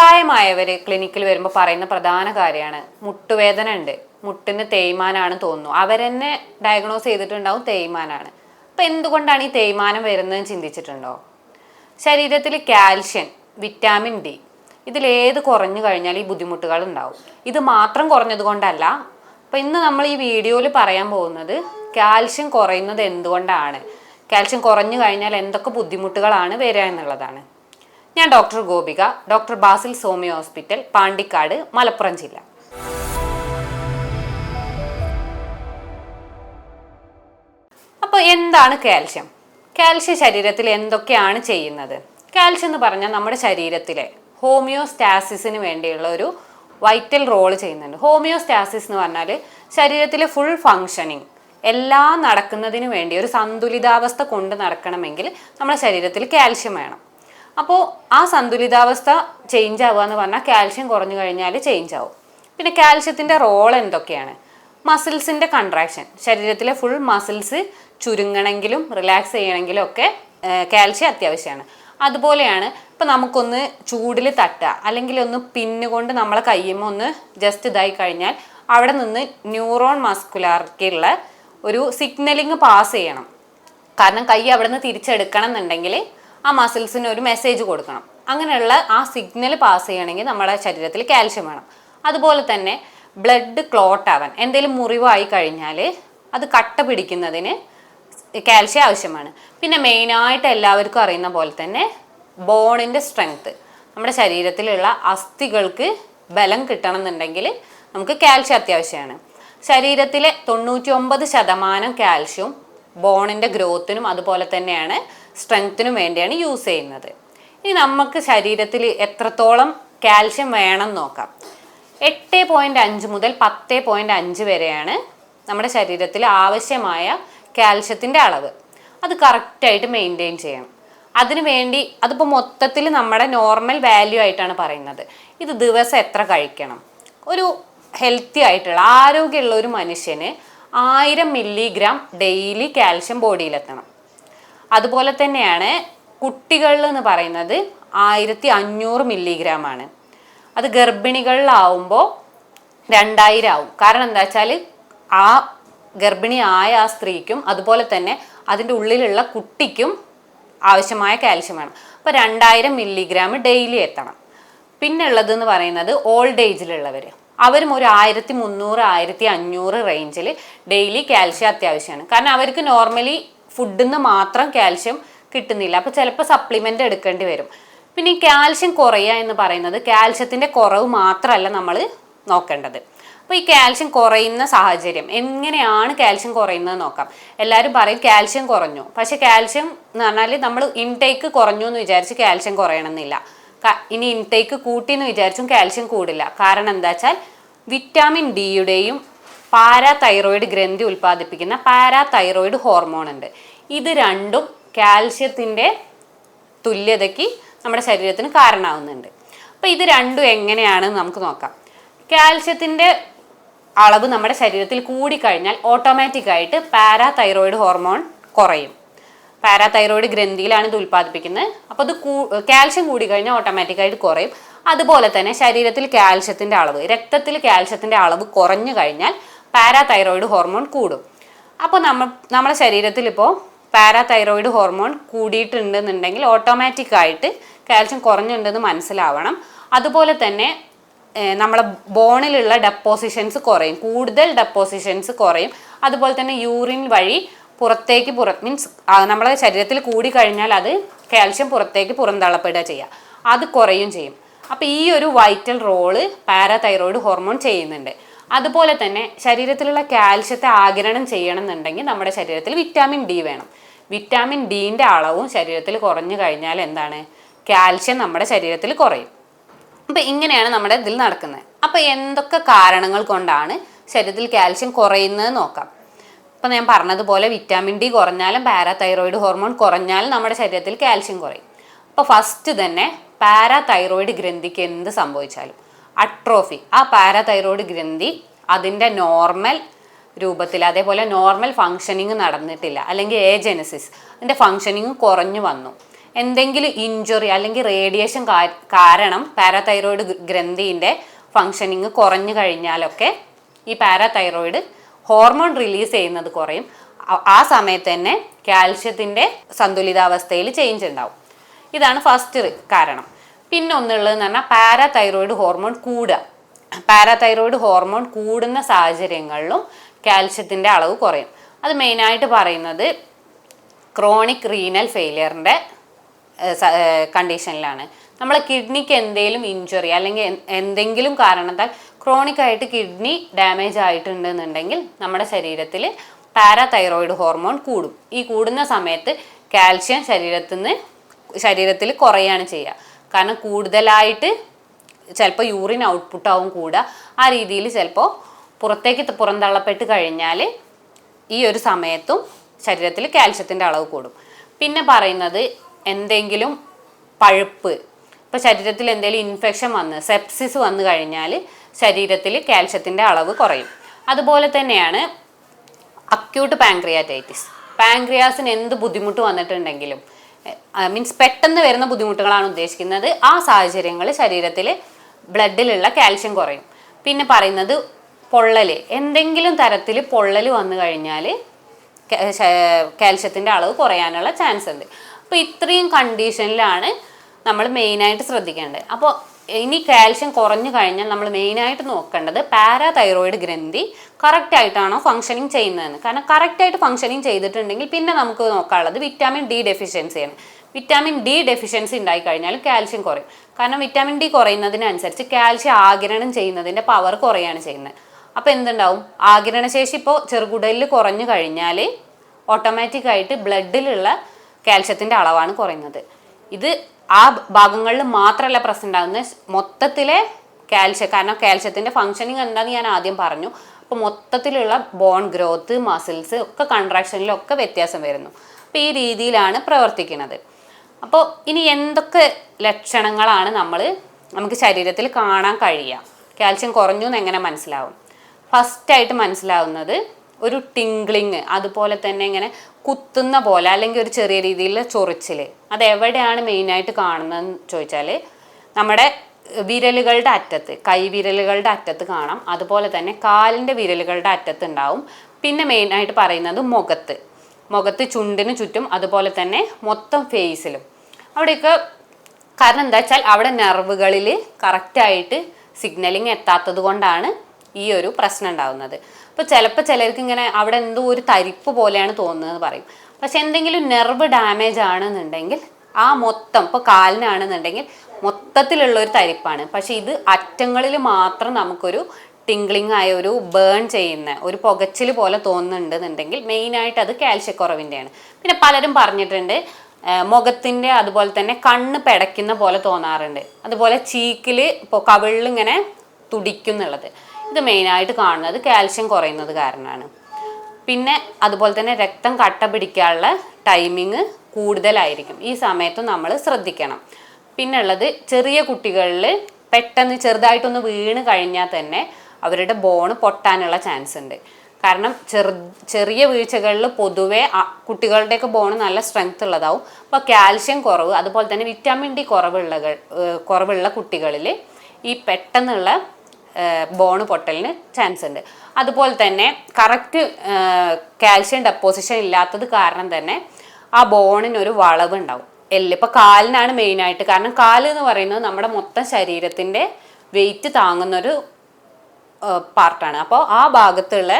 പ്രായമായവർ ക്ലിനിക്കിൽ വരുമ്പോൾ പറയുന്ന പ്രധാന കാര്യമാണ്. മുട്ടുവേദന ഉണ്ട് മുട്ടിന് തേയ്മാനാണ് തോന്നുന്നു. അവരെന്നെ ഡയഗ്നോസ് ചെയ്തിട്ടുണ്ടാവും തേയ്മാനാണ്. അപ്പം എന്തുകൊണ്ടാണ് ഈ തേയ്മാനം വരുന്നതെന്ന് ചിന്തിച്ചിട്ടുണ്ടോ? ശരീരത്തിൽ കാൽഷ്യം വിറ്റാമിൻ ഡി ഇതിലേത് കുറഞ്ഞു കഴിഞ്ഞാൽ ഈ ബുദ്ധിമുട്ടുകൾ ഉണ്ടാവും. ഇത് മാത്രം കുറഞ്ഞത് കൊണ്ടല്ല. അപ്പം ഇന്ന് നമ്മൾ ഈ വീഡിയോയിൽ പറയാൻ പോകുന്നത് കാൽഷ്യം കുറയുന്നത് എന്തുകൊണ്ടാണ്? കാൽഷ്യം കുറഞ്ഞു കഴിഞ്ഞാൽ എന്തൊക്കെ ബുദ്ധിമുട്ടുകളാണ് വരിക എന്നുള്ളതാണ്. ഞാൻ ഡോക്ടർ ഗോപിക ഡോക്ടർ ബാസിൽ സോമി ഹോസ്പിറ്റൽ പാണ്ടിക്കാട് മലപ്പുറം ജില്ല. അപ്പോൾ എന്താണ് കാൽഷ്യം? കാൽഷ്യം ശരീരത്തിൽ എന്തൊക്കെയാണ് ചെയ്യുന്നത്? കാൽഷ്യം എന്ന് പറഞ്ഞാൽ നമ്മുടെ ശരീരത്തിലെ ഹോമിയോസ്റ്റാസിസിന് വേണ്ടിയുള്ള ഒരു വൈറ്റൽ റോൾ ചെയ്യുന്നുണ്ട്. ഹോമിയോസ്റ്റാസിസ് എന്ന് പറഞ്ഞാൽ ശരീരത്തിലെ ഫുൾ ഫങ്ഷനിങ് എല്ലാം നടക്കുന്നതിന് വേണ്ടി ഒരു സന്തുലിതാവസ്ഥ കൊണ്ട് നടക്കണമെങ്കിൽ നമ്മുടെ ശരീരത്തിൽ കാൽഷ്യം വേണം. അപ്പോൾ ആ സന്തുലിതാവസ്ഥ ചേഞ്ച് ആവുക എന്ന് പറഞ്ഞാൽ കാൽഷ്യം കുറഞ്ഞു കഴിഞ്ഞാൽ ചേഞ്ച് ആവും. പിന്നെ കാൽഷ്യത്തിന്റെ റോൾ എന്തൊക്കെയാണ്? മസിൽസിന്റെ കൺട്രാക്ഷൻ ശരീരത്തിലെ ഫുൾ മസിൽസ് ചുരുങ്ങണമെങ്കിലും റിലാക്സ് ചെയ്യണമെങ്കിലും ഒക്കെ കാൽഷ്യം അത്യാവശ്യമാണ്. അതുപോലെയാണ് ഇപ്പം നമുക്കൊന്ന് ചൂടിൽ തട്ടുക. അല്ലെങ്കിൽ ഒന്ന് പിന്നുകൊണ്ട് നമ്മളെ കയ്യുമ്പോൾ ഒന്ന് ജസ്റ്റ് ഇതായി കഴിഞ്ഞാൽ അവിടെ നിന്ന് ന്യൂറോൺ മസ്കുലാർക്കുള്ള ഒരു സിഗ്നലിങ് പാസ് ചെയ്യണം. കാരണം കൈ അവിടെ നിന്ന് തിരിച്ചെടുക്കണം എന്നുണ്ടെങ്കിൽ ആ മസിൽസിന് ഒരു മെസ്സേജ് കൊടുക്കണം. അങ്ങനെയുള്ള ആ സിഗ്നൽ പാസ് ചെയ്യണമെങ്കിൽ നമ്മുടെ ശരീരത്തിൽ കാൽഷ്യം വേണം. അതുപോലെ തന്നെ ബ്ലഡ് ക്ലോട്ട് ആവാൻ എന്തെങ്കിലും മുറിവായി കഴിഞ്ഞാൽ അത് കട്ട പിടിക്കുന്നതിന് കാൽഷ്യം ആവശ്യമാണ്. പിന്നെ മെയിനായിട്ട് എല്ലാവർക്കും അറിയുന്ന പോലെ തന്നെ ബോണിന്റെ സ്ട്രെങ്ത്ത് നമ്മുടെ ശരീരത്തിലുള്ള അസ്ഥികൾക്ക് ബലം കിട്ടണം എന്നുണ്ടെങ്കിൽ നമുക്ക് കാൽഷ്യം അത്യാവശ്യമാണ്. ശരീരത്തിലെ തൊണ്ണൂറ്റി ഒമ്പത് ശതമാനം കാൽഷ്യവും ബോണിന്റെ ഗ്രോത്തിനും അതുപോലെ തന്നെയാണ് സ്ട്രെങ്ത്തിനും വേണ്ടിയാണ് യൂസ് ചെയ്യുന്നത്. ഇനി നമുക്ക് ശരീരത്തിൽ എത്രത്തോളം കാൽഷ്യം വേണം നോക്കാം. എട്ട് പോയിന്റ് അഞ്ച് മുതൽ പത്ത് പോയിന്റ് അഞ്ച് വരെയാണ് നമ്മുടെ ശരീരത്തിൽ ആവശ്യമായ കാൽഷ്യത്തിന്റെ അളവ്. അത് കറക്റ്റായിട്ട് മെയിന്റെയിൻ ചെയ്യണം. അതിനു വേണ്ടി അതിപ്പോൾ മൊത്തത്തിൽ നമ്മുടെ നോർമൽ വാല്യൂ ആയിട്ടാണ് പറയുന്നത്. ഇത് ദിവസം എത്ര കഴിക്കണം? ഒരു ഹെൽത്തി ആയിട്ടുള്ള ആരോഗ്യമുള്ള ഒരു മനുഷ്യന് ആയിരം മില്ലിഗ്രാം ഡെയിലി കാൽഷ്യം ബോഡിയിലെത്തണം അതുപോലെ തന്നെയാണ് കുട്ടികളിൽ എന്ന് പറയുന്നത് ആയിരത്തി അഞ്ഞൂറ് മില്ലിഗ്രാം ആണ് അത് ഗർഭിണികളിലാവുമ്പോൾ രണ്ടായിരം ആവും കാരണം എന്താ വെച്ചാൽ ആ ഗർഭിണി ആയ ആ സ്ത്രീക്കും അതുപോലെ തന്നെ അതിന്റെ ഉള്ളിലുള്ള കുട്ടിക്കും ആവശ്യമായ കാൽഷ്യം വേണം. അപ്പോൾ രണ്ടായിരം മില്ലിഗ്രാം ഡെയിലി എത്തണം. പിന്നെ ഉള്ളതെന്ന് പറയുന്നത് ഓൾഡ് ഏജിലുള്ളവർ അവരും ഒരു ആയിരത്തി മുന്നൂറ് ആയിരത്തി അഞ്ഞൂറ് റേഞ്ചിൽ ഡെയിലി കാൽഷ്യം അത്യാവശ്യമാണ് കാരണം അവർക്ക് നോർമലി ഫുഡിൽ നിന്ന് മാത്രം കാൽഷ്യം കിട്ടുന്നില്ല. അപ്പോൾ ചിലപ്പോൾ സപ്ലിമെന്റ് എടുക്കേണ്ടി വരും. പിന്നെ ഈ കാൽഷ്യം കുറയുക എന്ന് പറയുന്നത് കാൽഷ്യത്തിന്റെ കുറവ് മാത്രമല്ല നമ്മൾ നോക്കേണ്ടത്. അപ്പോൾ ഈ കാൽഷ്യം കുറയുന്ന സാഹചര്യം എങ്ങനെയാണ് കാൽഷ്യം കുറയുന്നത് നോക്കാം. എല്ലാവരും പറയും കാൽഷ്യം കുറഞ്ഞു. പക്ഷെ കാൽഷ്യം എന്ന് പറഞ്ഞാൽ നമ്മൾ ഇൻടേക്ക് കുറഞ്ഞു എന്ന് വിചാരിച്ച് കാൽഷ്യം കുറയണമെന്നില്ല. ഇനി ഇൻടേക്ക് കൂട്ടി എന്ന് വിചാരിച്ചും കാൽഷ്യം കൂടില്ല. കാരണം എന്താ വെച്ചാൽ വിറ്റാമിൻ ഡിയുടെയും പാരാതൈറോയിഡ് ഗ്രന്ഥി ഉൽപ്പാദിപ്പിക്കുന്ന പാരാതൈറോയിഡ് ഹോർമോൺ ഉണ്ട് ഇത് രണ്ടും കാൽഷ്യത്തിന്റെ തുല്യതയ്ക്ക് നമ്മുടെ ശരീരത്തിന് കാരണമാവുന്നുണ്ട്. അപ്പോൾ ഇത് രണ്ടും എങ്ങനെയാണ് നമുക്ക് നോക്കാം. കാൽഷ്യത്തിന്റെ അളവ് നമ്മുടെ ശരീരത്തിൽ കൂടിക്കഴിഞ്ഞാൽ ഓട്ടോമാറ്റിക്കായിട്ട് പാരാതൈറോയിഡ് ഹോർമോൺ കുറയും. പാരാതൈറോയിഡ് ഗ്രന്ഥിയിലാണ് ഇത് ഉൽപ്പാദിപ്പിക്കുന്നത്. അപ്പോൾ അത് കൂ കാൽഷ്യം കൂടിക്കഴിഞ്ഞാൽ ഓട്ടോമാറ്റിക്കായിട്ട് കുറയും. അതുപോലെ തന്നെ ശരീരത്തിൽ കാൽഷ്യത്തിന്റെ അളവ് രക്തത്തിൽ കാൽഷ്യത്തിന്റെ അളവ് കുറഞ്ഞു കഴിഞ്ഞാൽ പാരാതൈറോയിഡ് ഹോർമോൺ കൂടും. അപ്പോൾ നമ്മൾ നമ്മുടെ ശരീരത്തിൽ ഇപ്പോൾ പാരാതൈറോയിഡ് ഹോർമോൺ കൂടിയിട്ടുണ്ടെന്നുണ്ടെങ്കിൽ ഓട്ടോമാറ്റിക് ആയിട്ട് കാൽസ്യം കുറഞ്ഞിട്ടുണ്ടെന്ന് മനസ്സിലാവണം. അതുപോലെ തന്നെ നമ്മളെ ബോണിലുള്ള ഡെപ്പോസിഷൻസ് കുറയും. കൂടുതൽ ഡെപ്പോസിഷൻസ് കുറയും. അതുപോലെ തന്നെ യൂറിൻ വഴി പുറത്തേക്ക് പുറ മീൻസ് നമ്മുടെ ശരീരത്തിൽ കൂടി കഴിഞ്ഞാൽ അത് കാൽസ്യം പുറത്തേക്ക് പുറന്തള്ളപ്പെടുക ചെയ്യുക. അത് കുറയും ചെയ്യും. അപ്പോൾ ഈ ഒരു വൈറ്റൽ റോൾ പാരാതൈറോയിഡ് ഹോർമോൺ ചെയ്യുന്നുണ്ട്. അതുപോലെ തന്നെ ശരീരത്തിലുള്ള കാൽഷ്യത്തെ ആഗിരണം ചെയ്യണം എന്നുണ്ടെങ്കിൽ നമ്മുടെ ശരീരത്തിൽ വിറ്റാമിൻ ഡി വേണം. വിറ്റാമിൻ ഡീന്റെ അളവും ശരീരത്തിൽ കുറഞ്ഞു കഴിഞ്ഞാൽ എന്താണ്? കാൽഷ്യം നമ്മുടെ ശരീരത്തിൽ കുറയും. അപ്പം ഇങ്ങനെയാണ് നമ്മുടെ ഇതിൽ നടക്കുന്നത്. അപ്പം എന്തൊക്കെ കാരണങ്ങൾ കൊണ്ടാണ് ശരീരത്തിൽ കാൽഷ്യം കുറയുന്നത് നോക്കാം. ഇപ്പം ഞാൻ പറഞ്ഞതുപോലെ വിറ്റാമിൻ ഡി കുറഞ്ഞാലും പാരാതൈറോയിഡ് ഹോർമോൺ കുറഞ്ഞാലും നമ്മുടെ ശരീരത്തിൽ കാൽഷ്യം കുറയും. അപ്പോൾ ഫസ്റ്റ് തന്നെ പാരാതൈറോയിഡ് ഗ്രന്ഥിക്ക് എന്ത് സംഭവിച്ചാലും. അട്രോഫി. ആ പാരാതൈറോയിഡ് ഗ്രന്ഥി അതിന്റെ നോർമൽ രൂപത്തിൽ അതേപോലെ നോർമൽ ഫങ്ഷനിങ് നടന്നിട്ടില്ല. അല്ലെങ്കിൽ ഏജനസിസ് അതിന്റെ ഫങ്ഷനിങ് കുറഞ്ഞു വന്നു. എന്തെങ്കിലും ഇഞ്ചുറി അല്ലെങ്കിൽ റേഡിയേഷൻ കാരണം പാരാതൈറോയിഡ് ഗ്രന്ഥിന്റെ ഫങ്ഷനിങ് കുറഞ്ഞു കഴിഞ്ഞാലൊക്കെ ഈ പാരാതൈറോയിഡ് ഹോർമോൺ റിലീസ് ചെയ്യുന്നത് കുറയും. ആ- സമയത്ത് തന്നെ കാൽഷ്യത്തിന്റെ സന്തുലിതാവസ്ഥയിൽ ചേഞ്ച് ഉണ്ടാവും. ഇതാണ് ഫസ്റ്റ് കാരണം. പിന്നെ ഒന്നുള്ളതെന്ന് പറഞ്ഞാൽ പാരാതൈറോയിഡ് ഹോർമോൺ കൂടുക. പാരാതൈറോയിഡ് ഹോർമോൺ കൂടുന്ന സാഹചര്യങ്ങളിലും കാൽഷ്യത്തിന്റെ അളവ് കുറയും. അത് മെയിനായിട്ട് പറയുന്നത് ക്രോണിക് റീനൽ ഫെയിലിയറിന്റെ കണ്ടീഷനിലാണ്. നമ്മളെ കിഡ്നിക്ക് എന്തെങ്കിലും ഇഞ്ചുറി അല്ലെങ്കിൽ എന്തെങ്കിലും കാരണത്താൽ ക്രോണിക് ആയിട്ട് കിഡ്നി ഡാമേജ് ആയിട്ടുണ്ടെന്നുണ്ടെങ്കിൽ നമ്മുടെ ശരീരത്തിൽ പാരാതൈറോയിഡ് ഹോർമോൺ കൂടും. ഈ കൂടുന്ന സമയത്ത് കാൽഷ്യം ശരീരത്തിൽ നിന്ന് ശരീരത്തിൽ കുറയാണ് ചെയ്യുക. കാരണം കൂടുതലായിട്ട് ചിലപ്പോൾ യൂറിൻ ഔട്ട്പുട്ട് ആവും കൂടുക ആ രീതിയിൽ ചിലപ്പോൾ പുറത്തേക്ക് പുറന്തള്ളപ്പെട്ട് കഴിഞ്ഞാൽ ഈ ഒരു സമയത്തും ശരീരത്തിൽ കാൽഷ്യത്തിന്റെ അളവ് കൂടും. പിന്നെ പറയുന്നത് എന്തെങ്കിലും പഴുപ്പ്. ഇപ്പോൾ ശരീരത്തിൽ എന്തെങ്കിലും ഇൻഫെക്ഷൻ വന്ന് സെപ്സിസ് വന്നു കഴിഞ്ഞാൽ ശരീരത്തിൽ കാൽഷ്യത്തിന്റെ അളവ് കുറയും. അതുപോലെ തന്നെയാണ് അക്യൂട്ട് പാങ്ക്രിയാറ്റൈറ്റിസ് പാങ്ക്രിയാസിന് എന്ത് ബുദ്ധിമുട്ട് വന്നിട്ടുണ്ടെങ്കിലും മീൻസ് പെട്ടെന്ന് വരുന്ന ബുദ്ധിമുട്ടുകളാണ് ഉദ്ദേശിക്കുന്നത്. ആ സാഹചര്യങ്ങൾ ശരീരത്തിൽ ബ്ലഡിലുള്ള കാൽഷ്യം കുറയും. പിന്നെ പറയുന്നത് പൊള്ളൽ എന്തെങ്കിലും തരത്തിൽ പൊള്ളൽ വന്നു കഴിഞ്ഞാൽ കാൽഷ്യത്തിന്റെ അളവ് കുറയാനുള്ള ചാൻസ് ഉണ്ട് അപ്പോൾ ഇത്രയും കണ്ടീഷനിലാണ് നമ്മൾ മെയിനായിട്ട് ശ്രദ്ധിക്കേണ്ടത്. അപ്പോൾ ഇനി കാൽഷ്യം കുറഞ്ഞു കഴിഞ്ഞാൽ നമ്മൾ മെയിനായിട്ട് നോക്കേണ്ടത് പാരാതൈറോയിഡ് ഗ്രന്ഥി കറക്റ്റ് ആയിട്ടാണോ ഫങ്ഷനിങ് ചെയ്യുന്നതെന്ന്. കാരണം കറക്റ്റ് ആയിട്ട് ഫങ്ഷനിങ് ചെയ്തിട്ടുണ്ടെങ്കിൽ പിന്നെ നമുക്ക് നോക്കാനുള്ളത് വിറ്റാമിൻ ഡി ഡെഫിഷ്യൻസിയാണ് വിറ്റാമിൻ ഡി ഡെഫിഷ്യൻസി ഉണ്ടായി കഴിഞ്ഞാൽ കാൽഷ്യം കുറയും. കാരണം വിറ്റാമിൻ ഡി കുറയുന്നതിനനുസരിച്ച് കാൽഷ്യം ആഗിരണം ചെയ്യുന്നതിന്റെ പവർ കുറയാണ് ചെയ്യുന്നത്. അപ്പോൾ എന്തുണ്ടാവും? ആഗിരണശേഷി ഇപ്പോൾ ചെറുകുടലിൽ കുറഞ്ഞു കഴിഞ്ഞാൽ ഓട്ടോമാറ്റിക്കായിട്ട് ബ്ലഡിലുള്ള കാൽഷ്യത്തിന്റെ അളവാണ് കുറയുന്നത്. ഇത് ആ ഭാഗങ്ങളിൽ മാത്രമല്ല പ്രശ്നം ഉണ്ടാകുന്നത്. മൊത്തത്തിലെ കാൽഷ്യം കാരണം കാൽഷ്യത്തിന്റെ ഫങ്ഷനിങ് എന്താണെന്ന് ഞാൻ ആദ്യം പറഞ്ഞു. അപ്പോൾ മൊത്തത്തിലുള്ള ബോൺ ഗ്രോത്ത് മസിൽസ് ഒക്കെ കൺട്രാക്ഷനിലൊക്കെ വ്യത്യാസം വരുന്നു. അപ്പോൾ ഈ രീതിയിലാണ് പ്രവർത്തിക്കുന്നത്. അപ്പോൾ ഇനി എന്തൊക്കെ ലക്ഷണങ്ങളാണ് നമ്മൾ നമുക്ക് ശരീരത്തിൽ കാണാൻ കഴിയുക? കാൽഷ്യം കുറഞ്ഞു എന്ന് എങ്ങനെ മനസ്സിലാവും? ഫസ്റ്റായിട്ട് മനസ്സിലാവുന്നത് ഒരു ടിംഗ്ലിങ് അതുപോലെ തന്നെ ഇങ്ങനെ കുത്തുന്ന പോലെ അല്ലെങ്കിൽ ഒരു ചെറിയ രീതിയിലുള്ള ചൊറിച്ചിൽ അത് എവിടെയാണ് മെയിനായിട്ട് കാണുന്നതെന്ന് ചോദിച്ചാൽ നമ്മുടെ വിരലുകളുടെ അറ്റത്ത് കൈവിരലുകളുടെ അറ്റത്ത് കാണാം. അതുപോലെ തന്നെ കാലിന്റെ വിരലുകളുടെ അറ്റത്ത് ഉണ്ടാവും. പിന്നെ മെയിനായിട്ട് പറയുന്നത് മുഖത്ത്. മുഖത്ത് ചുണ്ടിന് ചുറ്റും അതുപോലെ തന്നെ മൊത്തം ഫേസിലും അവിടെയൊക്കെ കാരണം എന്താ വെച്ചാൽ അവിടെ നെർവുകളിൽ കറക്റ്റായിട്ട് സിഗ്നലിംഗ് എത്താത്തത് കൊണ്ടാണ് ഈ ഒരു പ്രശ്നം ഉണ്ടാകുന്നത് അപ്പോൾ ചിലപ്പോൾ ചിലർക്ക് ഇങ്ങനെ അവിടെ എന്തോ ഒരു തരിപ്പ് പോലെയാണ് തോന്നുന്നത് പറയും. പക്ഷെ എന്തെങ്കിലും നെർവ് ഡാമേജ് ആണെന്നുണ്ടെങ്കിൽ ആ മൊത്തം ഇപ്പോൾ കാലിനാണെന്നുണ്ടെങ്കിൽ മൊത്തത്തിലുള്ള ഒരു തരിപ്പാണ്. പക്ഷെ ഇത് അറ്റങ്ങളിൽ മാത്രം നമുക്കൊരു ടിംഗ്ലിംഗ് ആയ ഒരു ബേൺ ചെയ്യുന്ന ഒരു പുകച്ചിൽ പോലെ തോന്നുന്നുണ്ടെന്നുണ്ടെങ്കിൽ മെയിനായിട്ട് അത് കാൽഷ്യക്കുറവിന്റെയാണ് പിന്നെ പലരും പറഞ്ഞിട്ടുണ്ട് മുഖത്തിന്റെ അതുപോലെ തന്നെ കണ്ണ് പെടയ്ക്കുന്ന പോലെ തോന്നാറുണ്ട്. അതുപോലെ ചീക്കിൽ ഇപ്പോൾ കവിളിൽ ഇങ്ങനെ തുടിക്കുന്നുള്ളത്. ഇത് മെയിനായിട്ട് കാണുന്നത് കാൽഷ്യം കുറയുന്നത് കാരണമാണ്. പിന്നെ അതുപോലെ തന്നെ രക്തം കട്ട പിടിക്കാനുള്ള ടൈമിങ് കൂടുതലായിരിക്കും. ഈ സമയത്തും നമ്മൾ ശ്രദ്ധിക്കണം. പിന്നെ ഉള്ളത് ചെറിയ കുട്ടികളിൽ പെട്ടെന്ന് ചെറുതായിട്ടൊന്ന് വീണ് കഴിഞ്ഞാൽ തന്നെ അവരുടെ ബോണ് പൊട്ടാനുള്ള ചാൻസ് ഉണ്ട്. കാരണം ചെറു ചെറിയ വീഴ്ചകളിൽ പൊതുവെ കുട്ടികളുടെയൊക്കെ ബോണ് നല്ല സ്ട്രെങ്ത് ഉള്ളതാവും. അപ്പോൾ കാൽഷ്യം കുറവ് അതുപോലെ തന്നെ വിറ്റാമിൻ ഡി കുറവുള്ള കുറവുള്ള കുട്ടികളിൽ ഈ പെട്ടെന്നുള്ള ബോണ് പൊട്ടലിന് ചാൻസ് ഉണ്ട്. അതുപോലെ തന്നെ കറക്റ്റ് കാൽഷ്യം ഡെപ്പോസിഷൻ ഇല്ലാത്തത് കാരണം തന്നെ ആ ബോണിനൊരു വളവ് ഉണ്ടാവും. എല്ല് ഇപ്പോൾ കാലിനാണ് മെയിനായിട്ട് കാരണം കാൽ എന്ന് പറയുന്നത് നമ്മുടെ മൊത്തം ശരീരത്തിന്റെ വെയിറ്റ് താങ്ങുന്നൊരു പാർട്ടാണ് അപ്പോൾ ആ ഭാഗത്തുള്ള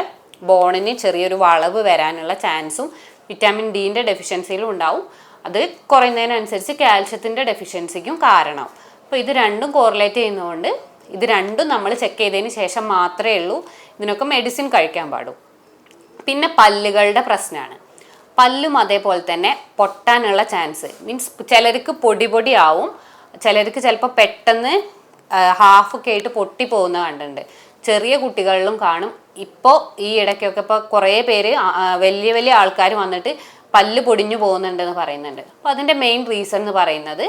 ബോണിന് ചെറിയൊരു വളവ് വരാനുള്ള ചാൻസും വിറ്റാമിൻ ഡീന്റെ ഡെഫിഷ്യൻസിയിലും ഉണ്ടാവും. അത് കുറയുന്നതിനനുസരിച്ച് കാൽഷ്യത്തിന്റെ ഡെഫിഷ്യൻസിക്കും കാരണം. അപ്പോൾ ഇത് രണ്ടും കോറിലേറ്റ് ചെയ്യുന്നതുകൊണ്ട് ഇത് രണ്ടും നമ്മൾ ചെക്ക് ചെയ്തതിന് ശേഷം മാത്രമേ ഉള്ളൂ. ഇതിനൊക്കെ മെഡിസിൻ കഴിക്കാൻ പാടൂ. പിന്നെ പല്ലുകളുടെ പ്രശ്നമാണ്. പല്ലും അതേപോലെ തന്നെ പൊട്ടാനുള്ള ചാൻസ് മീൻസ് ചിലർക്ക് പൊടി പൊടി ആവും. ചിലർക്ക് ചിലപ്പോൾ പെട്ടെന്ന് ഹാഫ് ഒക്കെ ആയിട്ട് പൊട്ടി പോകുന്ന കണ്ടിട്ടുണ്ട്. ചെറിയ കുട്ടികളിലും കാണും. ഇപ്പോൾ ഈ ഇടയ്ക്കൊക്കെ ഇപ്പോൾ കുറേ പേര് വലിയ വലിയ ആൾക്കാർ വന്നിട്ട് പല്ല് പൊടിഞ്ഞു പോകുന്നുണ്ടെന്ന് പറയുന്നുണ്ട്. അപ്പോൾ അതിന്റെ മെയിൻ റീസൺ എന്ന് പറയുന്നത്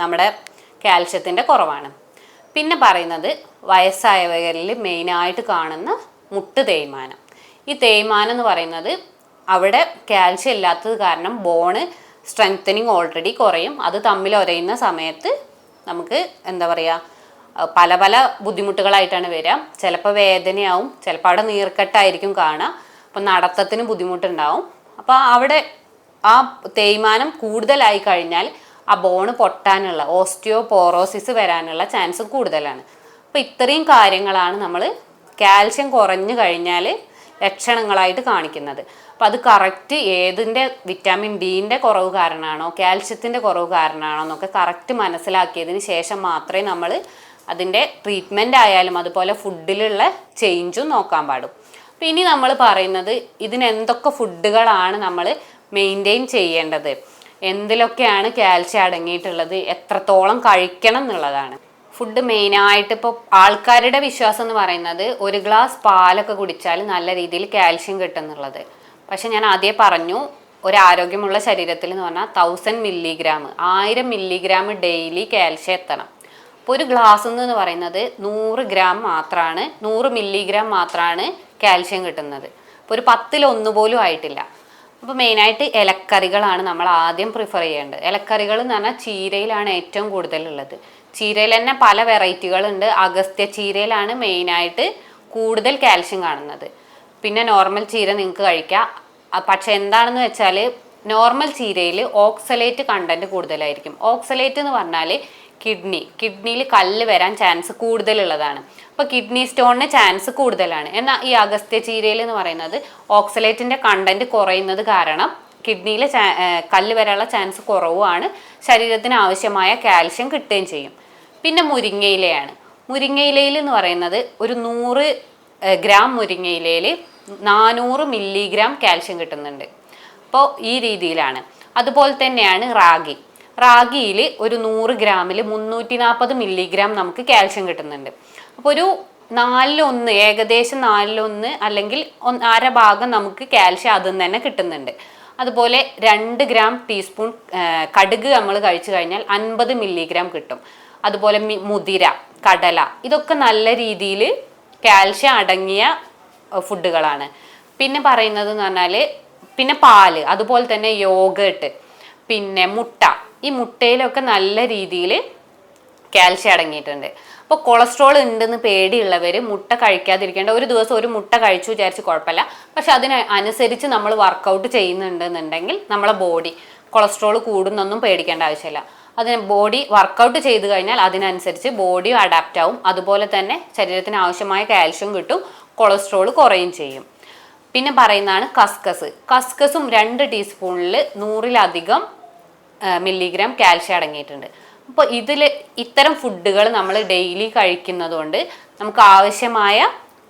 നമ്മുടെ കാൽഷ്യത്തിന്റെ കുറവാണ്. പിന്നെ പറയുന്നത് വയസ്സായവരിൽ മെയിനായിട്ട് കാണുന്ന മുട്ട് തേയ്മാനം. ഈ തേയ്മാനം എന്ന് പറയുന്നത് അവിടെ കാൽഷ്യം ഇല്ലാത്തത് കാരണം ബോണ് സ്ട്രെങ്തനിങ് ഓൾറെഡി കുറയും. അത് തമ്മിൽ ഒരയുന്ന സമയത്ത് നമുക്ക് എന്താ പറയുക പല പല ബുദ്ധിമുട്ടുകളായിട്ടാണ് വരിക. ചിലപ്പോൾ വേദനയാവും ചിലപ്പോൾ അവിടെ നീർക്കെട്ടായിരിക്കും കാണുക. അപ്പം നടത്തത്തിന് ബുദ്ധിമുട്ടുണ്ടാവും. അപ്പോൾ അവിടെ ആ തേയ്മാനം കൂടുതലായി കഴിഞ്ഞാൽ ആ ബോണ് പൊട്ടാനുള്ള ഓസ്റ്റിയോപോറോസിസ് വരാനുള്ള ചാൻസ് കൂടുതലാണ്. അപ്പോൾ ഇത്രയും കാര്യങ്ങളാണ് നമ്മൾ കാൽഷ്യം കുറഞ്ഞു കഴിഞ്ഞാൽ ലക്ഷണങ്ങളായിട്ട് കാണിക്കുന്നത്. അപ്പം അത് കറക്റ്റ് ഏതിന്റെ വിറ്റാമിൻ ഡീന്റെ കുറവ് കാരണമാണോ കാൽഷ്യത്തിന്റെ കുറവ് കാരണമാണോ എന്നൊക്കെ കറക്റ്റ് മനസ്സിലാക്കിയതിന് ശേഷം മാത്രമേ നമ്മൾ അതിന്റെ ട്രീറ്റ്മെന്റ് ആയാലും അതുപോലെ ഫുഡിലുള്ള ചേഞ്ചും നോക്കാൻ പാടും. അപ്പം ഇനി നമ്മൾ പറയുന്നത് ഇതിനെന്തൊക്കെ ഫുഡുകളാണ് നമ്മൾ മെയിന്റെയിൻ ചെയ്യേണ്ടത്? എന്തിലൊക്കെയാണ് കാൽസ്യം അടങ്ങിയിട്ടുള്ളത്? എത്രത്തോളം കഴിക്കണം എന്നുള്ളതാണ്. ഫുഡ് മെയിനായിട്ട് ഇപ്പോൾ ആൾക്കാരുടെ വിശ്വാസം എന്ന് പറയുന്നത് ഒരു ഗ്ലാസ് പാലൊക്കെ കുടിച്ചാൽ നല്ല രീതിയിൽ കാൽഷ്യം കിട്ടും എന്നുള്ളത്. പക്ഷെ ഞാൻ ആദ്യം പറഞ്ഞു ഒരു ആരോഗ്യമുള്ള ശരീരത്തിൽ എന്ന് പറഞ്ഞാൽ തൗസൻഡ് മില്ലിഗ്രാം ആയിരം മില്ലിഗ്രാം ഡെയിലി കാൽഷ്യം എത്തണം. അപ്പോൾ ഒരു ഗ്ലാസ് എന്ന് പറയുന്നത് നൂറ് ഗ്രാം മാത്രമാണ് നൂറ് മില്ലിഗ്രാം മാത്രമാണ് കാൽഷ്യം കിട്ടുന്നത്. അപ്പോൾ ഒരു പത്തിലൊന്ന് പോലും ആയിട്ടില്ല. അപ്പോൾ മെയിനായിട്ട് ഇലക്കറികളാണ് നമ്മൾ ആദ്യം പ്രിഫർ ചെയ്യേണ്ടത്. ഇലക്കറികൾ എന്ന് പറഞ്ഞാൽ ചീരയിലാണ് ഏറ്റവും കൂടുതലുള്ളത്. ചീരയിൽ തന്നെ പല വെറൈറ്റികളുണ്ട് അഗസ്ത്യ ചീരയിലാണ് മെയിനായിട്ട് കൂടുതൽ കാൽഷ്യം കാണുന്നത്. പിന്നെ നോർമൽ ചീര നിങ്ങൾക്ക് കഴിക്കാം. പക്ഷെ എന്താണെന്ന് വെച്ചാൽ നോർമൽ ചീരയിൽ ഓക്സലേറ്റ് കണ്ടന്റ് കൂടുതലായിരിക്കും. ഓക്സലേറ്റ് എന്ന് പറഞ്ഞാൽ കിഡ്നി. കിഡ്നിയിൽ കല്ല് വരാൻ ചാൻസ് കൂടുതലുള്ളതാണ്. അപ്പോൾ കിഡ്നി സ്റ്റോണിന് ചാൻസ് കൂടുതലാണ്. എന്നാൽ ഈ അഗസ്ത്യ ചീരയിൽ എന്ന് പറയുന്നത് ഓക്സലേറ്റിന്റെ കണ്ടന്റ് കുറയുന്നത് കാരണം കിഡ്നിയിൽ കല്ല് വരാനുള്ള ചാൻസ് കുറവുമാണ്. ശരീരത്തിന് ആവശ്യമായ കാൽഷ്യം കിട്ടുകയും ചെയ്യും. പിന്നെ മുരിങ്ങയിലയാണ്. മുരിങ്ങയിലയിൽ എന്ന് പറയുന്നത് ഒരു നൂറ് ഗ്രാം മുരിങ്ങയിലയിൽ നാനൂറ് മില്ലിഗ്രാം കാൽഷ്യം കിട്ടുന്നുണ്ട്. അപ്പോൾ ഈ രീതിയിലാണ്. അതുപോലെ തന്നെയാണ് റാഗി. റാഗിയിൽ ഒരു നൂറ് ഗ്രാമിൽ മുന്നൂറ്റി നാൽപ്പത് മില്ലിഗ്രാം നമുക്ക് കാൽഷ്യം കിട്ടുന്നുണ്ട്. അപ്പോൾ ഒരു നാലിലൊന്ന് ഏകദേശം നാലിലൊന്ന് അല്ലെങ്കിൽ അര ഭാഗം നമുക്ക് കാൽഷ്യം അതിൽ നിന്ന് തന്നെ കിട്ടുന്നുണ്ട്. അതുപോലെ രണ്ട് ഗ്രാം ടീസ്പൂൺ കടുക് നമ്മൾ കഴിച്ചു കഴിഞ്ഞാൽ അൻപത് മില്ലിഗ്രാം കിട്ടും. അതുപോലെ മുതിര കടല ഇതൊക്കെ നല്ല രീതിയിൽ കാൽഷ്യം അടങ്ങിയ ഫുഡുകളാണ്. പിന്നെ പറയുന്നത് എന്ന് പറഞ്ഞാൽ പിന്നെ പാൽ അതുപോലെ തന്നെ യോഗേട്ട് പിന്നെ മുട്ട ഈ മുട്ടയിലൊക്കെ നല്ല രീതിയിൽ കാൽഷ്യം അടങ്ങിയിട്ടുണ്ട്. അപ്പോൾ കൊളസ്ട്രോൾ ഉണ്ടെന്ന് പേടിയുള്ളവർ മുട്ട കഴിക്കാതിരിക്കേണ്ട ഒരു ദിവസം ഒരു മുട്ട കഴിച്ചു വിചാരിച്ച് കുഴപ്പമില്ല. പക്ഷെ അതിന് അനുസരിച്ച് നമ്മൾ വർക്കൗട്ട് ചെയ്യുന്നുണ്ടെന്നുണ്ടെങ്കിൽ നമ്മളെ ബോഡി കൊളസ്ട്രോൾ കൂടുന്നൊന്നും പേടിക്കേണ്ട ആവശ്യമില്ല. അതിന് ബോഡി വർക്കൗട്ട് ചെയ്ത് കഴിഞ്ഞാൽ അതിനനുസരിച്ച് ബോഡിയും അഡാപ്റ്റ് ആവും. അതുപോലെ തന്നെ ശരീരത്തിന് ആവശ്യമായ കാൽഷ്യം കിട്ടും കൊളസ്ട്രോൾ കുറയും ചെയ്യും. പിന്നെ പറയുന്നതാണ് കസ്കസ്. കസ്കസും രണ്ട് ടീസ്പൂണിൽ നൂറിലധികം മില്ലിഗ്രാം കാൽഷ്യം അടങ്ങിയിട്ടുണ്ട്. അപ്പോൾ ഇതിൽ ഇത്തരം ഫുഡുകൾ നമ്മൾ ഡെയിലി കഴിക്കുന്നത് കൊണ്ട് നമുക്ക് ആവശ്യമായ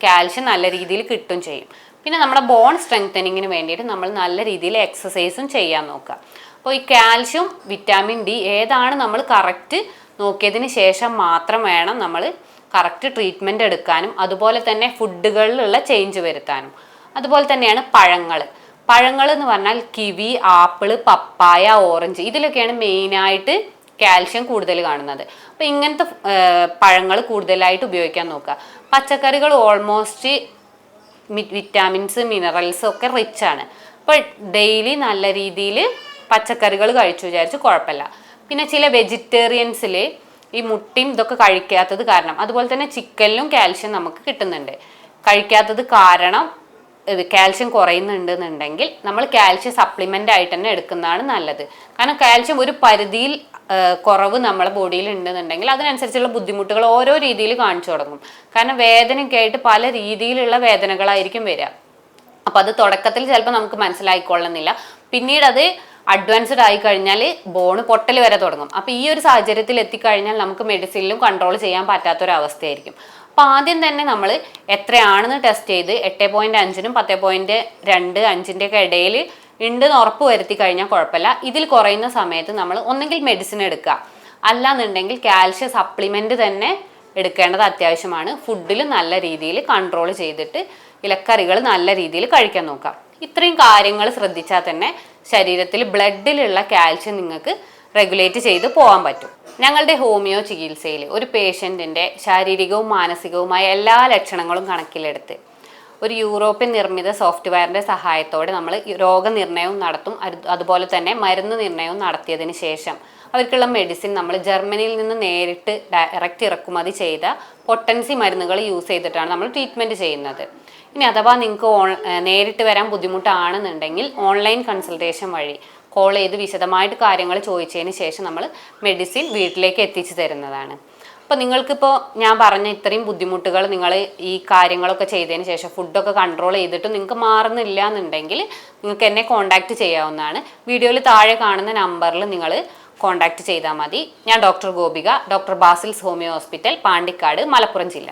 കാൽഷ്യം നല്ല രീതിയിൽ കിട്ടും ചെയ്യും. പിന്നെ നമ്മുടെ ബോൺ സ്ട്രെങ്തനിങ്ങിന് വേണ്ടിയിട്ട് നമ്മൾ നല്ല രീതിയിൽ എക്സസൈസും ചെയ്യാൻ നോക്കുക. അപ്പോൾ ഈ കാൽഷ്യം വിറ്റാമിൻ ഡി ഏതാണ് നമ്മൾ കറക്റ്റ് നോക്കിയതിന് ശേഷം മാത്രം വേണം നമ്മൾ കറക്റ്റ് ട്രീറ്റ്മെന്റ് എടുക്കാനും അതുപോലെ തന്നെ ഫുഡുകളിലുള്ള ചേഞ്ച് വരുത്താനും. അതുപോലെ തന്നെയാണ് പഴങ്ങൾ. പഴങ്ങൾ എന്ന് പറഞ്ഞാൽ കിവി ആപ്പിൾ പപ്പായ ഓറഞ്ച് ഇതിലൊക്കെയാണ് മെയിനായിട്ട് കാൽഷ്യം കൂടുതൽ കാണുന്നത്. അപ്പോൾ ഇങ്ങനത്തെ പഴങ്ങൾ കൂടുതലായിട്ട് ഉപയോഗിക്കാൻ നോക്കുക. പച്ചക്കറികൾ ഓൾമോസ്റ്റ് വിറ്റാമിൻസ് മിനറൽസ് ഒക്കെ റിച്ച് ആണ്. അപ്പോൾ ഡെയിലി നല്ല രീതിയിൽ പച്ചക്കറികൾ കഴിച്ചു വിചാരിച്ച് കുഴപ്പമില്ല. പിന്നെ ചില വെജിറ്റേറിയൻസിൽ ഈ മുട്ടയും ഇതൊക്കെ കഴിക്കാത്തത് കാരണം അതുപോലെ തന്നെ ചിക്കനിലും കാൽഷ്യം നമുക്ക് കിട്ടുന്നുണ്ട്. കഴിക്കാത്തത് കാരണം കാൽഷ്യം കുറയുന്നുണ്ടെന്നുണ്ടെങ്കിൽ നമ്മൾ കാൽഷ്യം സപ്ലിമെന്റ് ആയിട്ട് തന്നെ എടുക്കുന്നതാണ് നല്ലത്. കാരണം കാൽഷ്യം ഒരു പരിധിയിൽ കുറവ് നമ്മളെ ബോഡിയിൽ ഉണ്ടെന്നുണ്ടെങ്കിൽ അതിനനുസരിച്ചുള്ള ബുദ്ധിമുട്ടുകൾ ഓരോ രീതിയിൽ കാണിച്ചു തുടങ്ങും. കാരണം വേദനയൊക്കെ ആയിട്ട് പല രീതിയിലുള്ള വേദനകളായിരിക്കും വരിക. അപ്പോൾ അത് തുടക്കത്തിൽ ചിലപ്പോൾ നമുക്ക് മനസ്സിലായിക്കൊള്ളുന്നില്ല. പിന്നീട് അത് അഡ്വാൻസ്ഡ് ആയി കഴിഞ്ഞാൽ ബോണ് പൊട്ടൽ വരെ തുടങ്ങും. അപ്പോൾ ഈ ഒരു സാഹചര്യത്തിൽ എത്തിക്കഴിഞ്ഞാൽ നമുക്ക് മെഡിസിനിലും കൺട്രോൾ ചെയ്യാൻ പറ്റാത്തൊരവസ്ഥയായിരിക്കും. അപ്പൊ ആദ്യം തന്നെ നമ്മൾ എത്രയാണെന്ന് ടെസ്റ്റ് ചെയ്ത് എട്ട് പോയിന്റ് അഞ്ചിനും പത്ത് പോയിന്റ് രണ്ട് അഞ്ചിന്റെ ഒക്കെ ഇടയിൽ ഉണ്ടെന്ന് ഉറപ്പ് വരുത്തി കഴിഞ്ഞാൽ കുഴപ്പമില്ല. ഇതിൽ കുറയുന്ന സമയത്ത് നമ്മൾ ഒന്നെങ്കിൽ മെഡിസിൻ എടുക്കുക. അല്ലാന്നുണ്ടെങ്കിൽ കാൽഷ്യം സപ്ലിമെന്റ് തന്നെ എടുക്കേണ്ടത് അത്യാവശ്യമാണ്. ഫുഡിൽ നല്ല രീതിയിൽ കൺട്രോൾ ചെയ്തിട്ട് ഇലക്കറികൾ നല്ല രീതിയിൽ കഴിക്കാൻ നോക്കാം ഇത്രയും കാര്യങ്ങൾ ശ്രദ്ധിച്ചാൽ തന്നെ ശരീരത്തിൽ ബ്ലഡിലുള്ള കാൽഷ്യം നിങ്ങൾക്ക് റെഗുലേറ്റ് ചെയ്ത് പോകാൻ പറ്റും. ഞങ്ങളുടെ ഹോമിയോ ചികിത്സയിൽ ഒരു പേഷ്യന്റിന്റെ ശാരീരികവും മാനസികവുമായ എല്ലാ ലക്ഷണങ്ങളും കണക്കിലെടുത്ത് ഒരു യൂറോപ്യൻ നിർമ്മിത സോഫ്റ്റ്വെയറിന്റെ സഹായത്തോടെ നമ്മൾ രോഗനിർണയവും നടത്തും. അതുപോലെ തന്നെ മരുന്ന് നിർണയവും നടത്തിയതിന് ശേഷം അവർക്കുള്ള മെഡിസിൻ നമ്മൾ ജർമ്മനിയിൽ നിന്ന് നേരിട്ട് ഡയറക്റ്റ് ഇറക്കുമതി ചെയ്ത പൊട്ടൻസി മരുന്നുകൾ യൂസ് ചെയ്തിട്ടാണ് നമ്മൾ ട്രീറ്റ്മെന്റ് ചെയ്യുന്നത്. ഇനി അഥവാ നിങ്ങൾക്ക് ഓൺ നേരിട്ട് വരാൻ ബുദ്ധിമുട്ടാണെന്നുണ്ടെങ്കിൽ ഓൺലൈൻ കൺസൾട്ടേഷൻ വഴി കോൾ ചെയ്ത് വിശദമായിട്ട് കാര്യങ്ങൾ ചോദിച്ചതിന് ശേഷം നമ്മൾ മെഡിസിൻ വീട്ടിലേക്ക് എത്തിച്ചു തരുന്നതാണ്. അപ്പോൾ നിങ്ങൾക്കിപ്പോൾ ഞാൻ പറഞ്ഞ ഇത്രയും ബുദ്ധിമുട്ടുകൾ നിങ്ങൾ ഈ കാര്യങ്ങളൊക്കെ ചെയ്തതിന് ശേഷം ഫുഡൊക്കെ കൺട്രോൾ ചെയ്തിട്ട് നിങ്ങൾക്ക് മാറുന്നില്ല എന്നുണ്ടെങ്കിൽ നിങ്ങൾക്ക് എന്നെ കോൺടാക്റ്റ് ചെയ്യാവുന്നതാണ്. വീഡിയോയിൽ താഴെ കാണുന്ന നമ്പറിൽ നിങ്ങൾ കോൺടാക്റ്റ് ചെയ്താൽ മതി. ഞാൻ doctor Gopika doctor Basil's homeo hospital Pandikkad Malappuram ജില്ല.